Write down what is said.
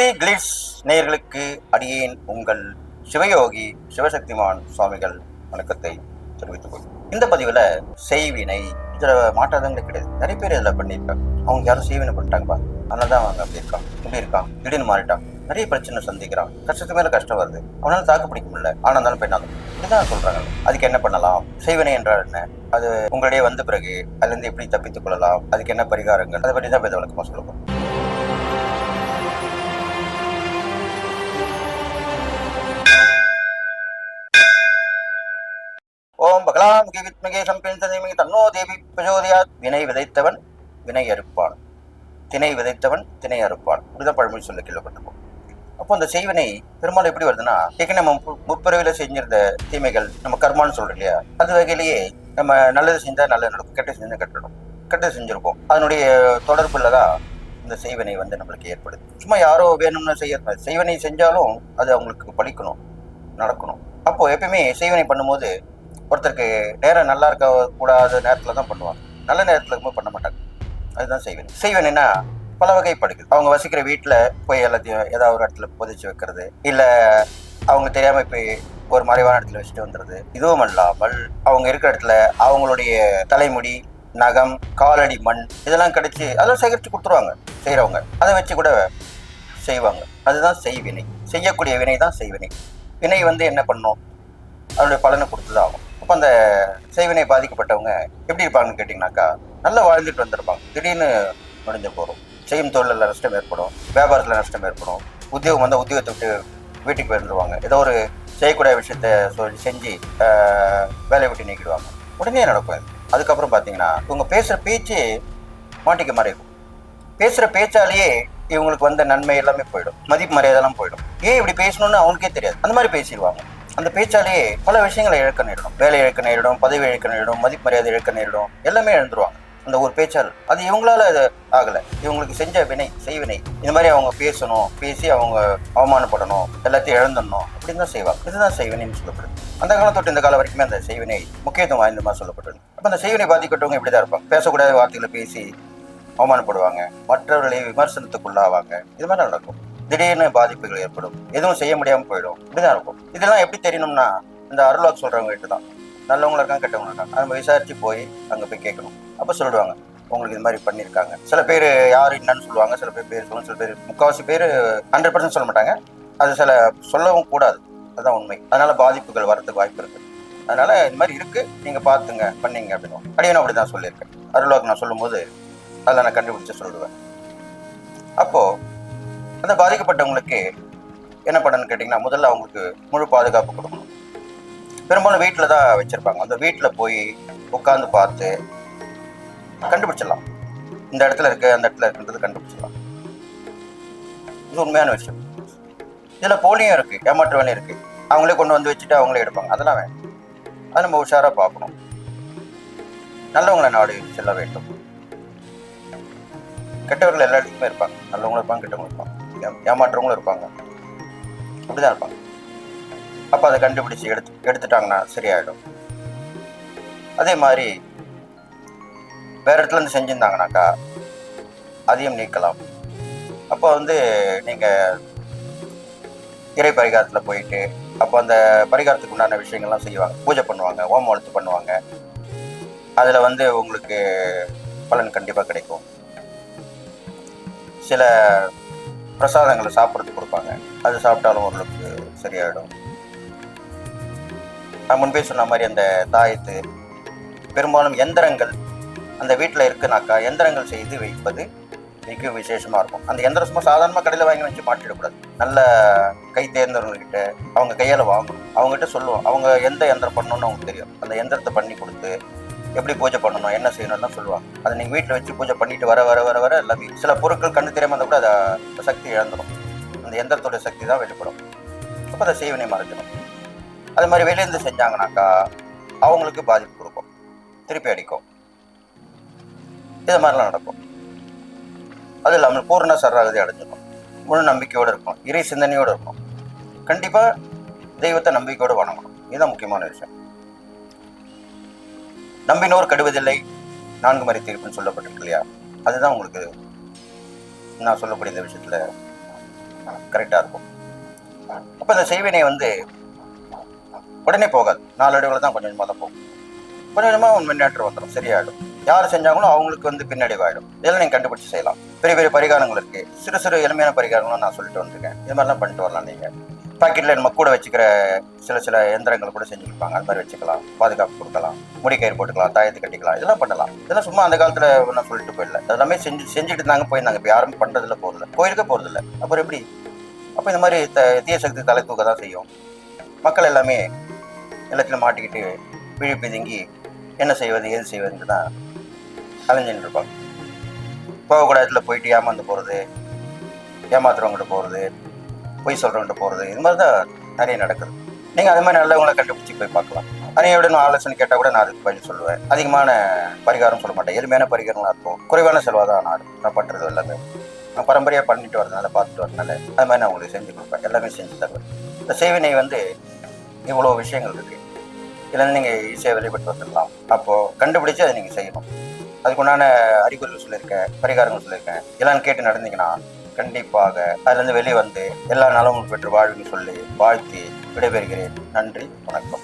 பக்தி கிளிட்ஸ் நேர்களுக்கு அடியேன் உங்கள் சிவயோகி சிவசக்திமான் சுவாமிகள் வணக்கத்தை தெரிவித்துக் கொள்கிறேன் இந்த பதிவில் செய்வினை இதில் மாற்றாதவங்களே கிடையாது. நிறைய பேர் இதில் பண்ணியிருக்காங்க. அவங்க யாரும் செய்வினை பண்ணிட்டாங்கப்பா அதனால தான் அவங்க அப்படி இருக்கான் இப்படி இருக்கான் திடீர்னு மாறிட்டான் நிறைய பிரச்சனை சந்திக்கிறான் கஷ்டத்து மேலே கஷ்டம் வருது. அவனால தாக்கு பிடிக்க முடியல. ஆனந்தாலும் பெண்ணாலும். இதுதான் சொல்கிறாங்க அதுக்கு என்ன பண்ணலாம்? செய்வினை என்றால் என்ன? அது உங்களிடையே வந்த பிறகு அதுலேருந்து எப்படி தப்பித்துக் கொள்ளலாம்? அதுக்கு என்ன பரிகாரங்கள்? அதை பற்றி தான் இப்போ விளக்கமாக சொல்லுவோம் ஓம் பகலாமுகி வித்மகே சம்பின்சதேமி தன்னோ தேவி பிரச்சோதயாத் வினை விதைத்தவன் வினை அறுப்பான். திணை விதைத்தவன் திணை அறுப்பான். இப்படிதான் பழமொழி சொல்ல கேள்விப்பட்டிருப்போம். அப்போ அந்த செய்வினை பெரும்பாலும் எப்படி வருதுன்னா ஏற்கனவே நம்ம மு- முற்பிறவில செஞ்சிருந்த தீமைகள் நம்ம கர்மான்னு சொல்றோம் இல்லையா? அது வகையிலேயே நம்ம நல்லது செஞ்சால் நல்லது நடக்கும் கெட்டை செஞ்சால் கட்டணும் கெட்டது செஞ்சிருப்போம். அதனுடைய தொடர்புல தான் இந்த செய்வினை வந்து நம்மளுக்கு ஏற்படுது. சும்மா யாரோ வேணும்னு செய்ய செய்வினை செஞ்சாலும் அது அவங்களுக்கு பலிக்கணும் நடக்கணும். அப்போ எப்பயுமே செய்வினை பண்ணும்போது ஒருத்தருக்கு நேரம் நல்லா இருக்க கூடாத நேரத்தில் தான் பண்ணுவாங்க. நல்ல நேரத்தில் இருக்கும்போது பண்ண மாட்டாங்க. அதுதான் செய்வேன். செய்வினைனா பல வகைப்படுது அவங்க வசிக்கிற வீட்டில் போய் எல்லாத்தையும் ஏதாவது ஒரு இடத்துல புதைச்சி வைக்கிறது இல்லை அவங்க தெரியாமல் போய் ஒரு மறைவான இடத்துல வச்சுட்டு வந்துடுது இதுவும் அல்லாமல் அவங்க இருக்கிற இடத்துல அவங்களுடைய தலைமுடி நகம் காலடி மண் இதெல்லாம் கிடைச்சி அதெல்லாம் சேகரித்து கொடுத்துருவாங்க செய்கிறவங்க அதை வச்சு கூட செய்வாங்க. அதுதான் செய்வினை செய்யக்கூடிய வினை தான் செய்வினை வினை வந்து என்ன பண்ணும்? அதனுடைய பலனை கொடுத்து தான் ஆகும். அப்போ அந்த செய்வினை பாதிக்கப்பட்டவங்க எப்படி இருப்பாங்கன்னு கேட்டிங்கனாக்கா நல்லா வாழ்ந்துட்டு வந்திருப்பாங்க. திடீர்னு முடிஞ்சு போகிறோம் செய்யும் தொழிலில் நஷ்டம் ஏற்படும். வியாபாரத்தில் நஷ்டம் ஏற்படும். உத்தியோகம் வந்தால் உத்தியோகத்தை விட்டு வீட்டுக்கு வந்துடுவாங்க ஏதோ ஒரு செய்யக்கூடிய விஷயத்த சொல்லி செஞ்சு வேலையை விட்டு நீக்கிடுவாங்க. உடனே நடக்கும் அதுக்கப்புறம் பார்த்தீங்கன்னா இவங்க பேசுகிற பேச்சு மாட்டிக்க மாதிரி இருக்கும். பேசுகிற பேச்சாலேயே இவங்களுக்கு வந்த நன்மை எல்லாமே போயிடும். மதிப்பு மரியாதைலாம் போயிடும். ஏன் இப்படி பேசணும்னு அவனுக்கே தெரியாது. அந்த மாதிரி பேசிடுவாங்க. அந்த பேச்சாலே பல விஷயங்களை இழக்க நேரிடும். வேலை இழக்க நேரிடும் பதவி இழக்க நேரிடும் மதிப்பு மரியாதை இழக்க நேரிடும் எல்லாமே இழந்துருவாங்க. அந்த ஒரு பேச்சால் அது இவங்களால அது ஆகலை. இவங்களுக்கு செஞ்ச வினை செய்வினை இந்த மாதிரி அவங்க பேசணும் பேசி அவங்க அவமானப்படணும் எல்லாத்தையும் இழந்துடணும் அப்படின்னு தான் செய்வாங்க. இதுதான் செய்வினைன்னு சொல்லப்படுது. அந்த காலம் தொட்டு இந்த காலம் வரைக்குமே அந்த செய்வினை முக்கியத்துவம் வாய்ந்த மாதிரி சொல்லப்பட்டது அப்போ அந்த செய்வினை பாதிக்கப்பட்டவங்க இப்படி தான் இருப்பாங்க. பேசக்கூடாத வார்த்தைகளை பேசி அவமானப்படுவாங்க. மற்றவர்களை விமர்சனத்துக்குள்ளாவாங்க. இது மாதிரி நடக்கும். திடீர்னு பாதிப்புகள் ஏற்படும். எதுவும் செய்ய முடியாமல் போயிடும். இப்படிதான் இருக்கும். இதெல்லாம் எப்படி தெரியணும்னா இந்த அருளாக் சொல்றவங்க கிட்ட தான் நல்லவங்களா இருக்காங்க கெட்டவங்களா இருக்காங்க. நம்ம விசாரிச்சு போய் அங்கே போய் கேட்கணும். அப்போ சொல்லிடுவாங்க உங்களுக்கு இது மாதிரி பண்ணியிருக்காங்க. சில பேர் யார் என்னன்னு சொல்லுவாங்க சில பேர் பேர் சொல்லுவாங்க சில பேர் முக்கால்வாசி பேர் ஹண்ட்ரட் பர்சன்ட் சொல்ல மாட்டாங்க. அது சில சொல்லவும் கூடாது. அதுதான் உண்மை. அதனால பாதிப்புகள் வரதுக்கு வாய்ப்பு இருக்கு. அதனால இந்த மாதிரி இருக்கு. நீங்க பாத்துங்க பண்ணீங்க அப்படின்னு அடியும் அப்படி தான் சொல்லியிருக்கேன். அருள்வாக்கு நான் சொல்லும்போது அதில் நான் கண்டுபிடிச்சு சொல்லுவேன். அப்போது அந்த பாதிக்கப்பட்டவங்களுக்கு என்ன பண்ணணும்னு கேட்டிங்கன்னா முதல்ல அவங்களுக்கு முழு பாதுகாப்பு கொடுக்கணும். பெரும்பாலும் வீட்டில் தான் வச்சுருப்பாங்க. அந்த வீட்டில் போய் உட்காந்து பார்த்து கண்டுபிடிச்சிடலாம். இந்த இடத்துல இருக்குது அந்த இடத்துல இருக்குன்றது கண்டுபிடிச்சிடலாம். இது உண்மையான விஷயம். இதில் போலியும் இருக்குது ஏமாற்று வேலையும் இருக்குது அவங்களே கொண்டு வந்து வச்சுட்டு அவங்களே எடுப்பாங்க. அதெல்லாம் வேணும். அதை நம்ம உஷாராக பார்க்கணும். நல்லவங்களை நாடு செல்ல வேண்டும். கெட்டவர்கள் எல்லா இடத்துக்குமே இருப்பாங்க. நல்லவங்களும் இருப்பாங்க கெட்டவங்களும் இருப்பாங்க. ஏ- ஏமாற்றவங்களும் இருப்பாங்க. அப்படிதான் இருப்பாங்க. அப்போ அதை கண்டுபிடிச்சு எடுத்து எடுத்துட்டாங்கன்னா சரியாயிடும். அதே மாதிரி வேற இடத்துல இருந்து செஞ்சிருந்தாங்கனாக்கா அதையும் நீக்கலாம். அப்போ வந்து நீங்கள் இறை பரிகாரத்தில் போயிட்டு அப்போ அந்த பரிகாரத்துக்கு உண்டான விஷயங்கள்லாம் செய்வாங்க. பூஜை பண்ணுவாங்க ஓம வளர்த்து பண்ணுவாங்க. அதில் வந்து உங்களுக்கு பலன் கண்டிப்பாக கிடைக்கும். சில பிரசாதங்களை சாப்பிட்றதுக்கு கொடுப்பாங்க. அது சாப்பிட்டாலும் ஓரளவுக்கு சரியாயிடும். நான் முன்பே சொன்ன மாதிரி அந்த தாயத்து பெரும்பாலும் எந்திரங்கள் அந்த வீட்டில் இருக்குனாக்கா எந்திரங்கள் செய்து வைப்பது மிக விசேஷமாக இருக்கும். அந்த எந்திர சும்மா சாதாரணமாக கடையில் வாங்கி வச்சு மாட்டிடக்கூடாது. நல்ல கை தேர்ந்தவங்கக்கிட்ட அவங்க கையால் வாங்கணும். அவங்ககிட்ட சொல்லுவோம். அவங்க எந்த எந்திரம் பண்ணணும்னு அவங்களுக்கு தெரியும். அந்த எந்திரத்தை பண்ணி கொடுத்து எப்படி பூஜை பண்ணணும் என்ன செய்யணும்லாம் சொல்லுவாங்க. அதை நீங்கள் வீட்டில் வச்சு பூஜை பண்ணிட்டு வர வர வர வர எல்லாமே சில பொருட்கள் கண்ணு தெரியாமல் இருந்தால் கூட அதை சக்தி இழந்துடும் அந்த எந்திரத்தோட சக்தி தான் வெளிப்படும். அப்போ அதை செய்வனை மறைஞ்சிடும் அது மாதிரி வெளியிருந்து செஞ்சாங்கனாக்கா அவங்களுக்கு பாதிப்பு கொடுக்கும். திருப்பி அடிக்கும். இது மாதிரிலாம் நடக்கும். அது இல்லாமல் பூர்ண சரணாகதி அடைஞ்சிடும் முழு நம்பிக்கையோடு இருக்கும். இறை சிந்தனையோடு இருக்கும். கண்டிப்பாக தெய்வத்தை நம்பிக்கையோடு வணங்கணும். இதுதான் முக்கியமான விஷயம். நம்பினோர் கெடுவதில்லை. நான்கு மறை தீர்ப்புன்னு சொல்லப்பட்டிருக்கு இல்லையா? அதுதான் உங்களுக்கு நான் சொல்லக்கூடிய இந்த விஷயத்தில் கரெக்டாக இருக்கும். அப்போ இந்த செய்வினை வந்து உடனே போகாது. நாளடைவில் தான் கொஞ்சம் கொஞ்சமாக தான் போகும். கொஞ்சம் கொஞ்சமாக ஒரு முன்னேற்றம் வந்துடும் சரியாயிடும். யார் செஞ்சாங்களோ அவங்களுக்கு வந்து பின்னடைவாயிடும் இதெல்லாம் நீங்கள் கண்டுபிடிச்சி செய்யலாம். பெரிய பெரிய பரிகாரங்கள் இருக்குது சிறு சிறு எளிமையான பரிகாரங்களும் நான் சொல்லிட்டு வந்திருக்கேன். இது மாதிரிலாம் பண்ணிட்டு வரலாம் நீங்கள் பாக்கெட்டில் நம்ம கூட வச்சுக்கிற சில சில எந்திரங்கள் கூட செஞ்சு கொடுப்பாங்க அது மாதிரி வச்சுக்கலாம். பாதுகாப்பு கொடுக்கலாம். முடிக்கயிறு போட்டுக்கலாம். தாயத்து கட்டிக்கலாம். இதெல்லாம் பண்ணலாம். இதெல்லாம் சும்மா அந்த காலத்தில் ஒன்றும் சொல்லிட்டு போயிடல எல்லாமே செஞ்சு செஞ்சுட்டு இருந்தாங்க போயிருந்தாங்க. இப்போ யாரும் பண்ணுறதில்ல போகிறதில்ல கோயிலுக்கே போகிறதில்ல அப்புறம் எப்படி? அப்போ இந்த மாதிரி த தீய சக்தி தலை தூக்க தான் செய்யும். மக்கள் எல்லாமே எல்லாத்திலும் மாட்டிக்கிட்டு விழி பிதுங்கி என்ன செய்வது ஏது செய்வதுன்னு தான் அலைஞ்சுன்னு இருப்பாங்க. போகக்கூடாது இடத்துல போயிட்டு ஏமாந்து போகிறது ஏமாத்துறவங்ககிட்ட போகிறது பொய் சொல்கிறவங்ககிட்ட போகிறது இது மாதிரி தான் நிறைய நடக்குது. நீங்கள் அது மாதிரி நல்லவங்களை கண்டுபிடிச்சி போய் பார்க்கலாம். அனையோட நான் ஆலோசனை கேட்டால் கூட நான் அதுக்கு பதில் சொல்லுவேன். அதிகமான பரிகாரம் சொல்ல மாட்டேன். எளிமையான பரிகாரம்லாம் இருக்கும் குறைவான செலவாக தான் நான் நான் பண்ணுறது எல்லாமே. நான் பரம்பரையாக பண்ணிட்டு வரதுனால பார்த்துட்டு வரதுனால அது மாதிரி நான் உங்களுக்கு செஞ்சு கொடுப்பேன். எல்லாமே செஞ்சு தருவேன். இந்த சேவினை வந்து இவ்வளோ விஷயங்கள் இருக்குது இல்லைன்னு நீங்கள் ஈஸியாக வெளிப்பட்டு வந்துடலாம். அப்போது கண்டுபிடிச்சி அதை நீங்கள் செய்யணும். அதுக்குண்டான அறிகுறிகள் சொல்லியிருக்கேன் பரிகாரங்கள் சொல்லியிருக்கேன். எல்லாம் கேட்டு நடந்தீங்கன்னா கண்டிப்பாக அதுலேருந்து வெளியே வந்து எல்லா நலமும் பெற்று வாழ்வுன்னு சொல்லி வாழ்த்தி விடைபெறுகிறேன். நன்றி வணக்கம்.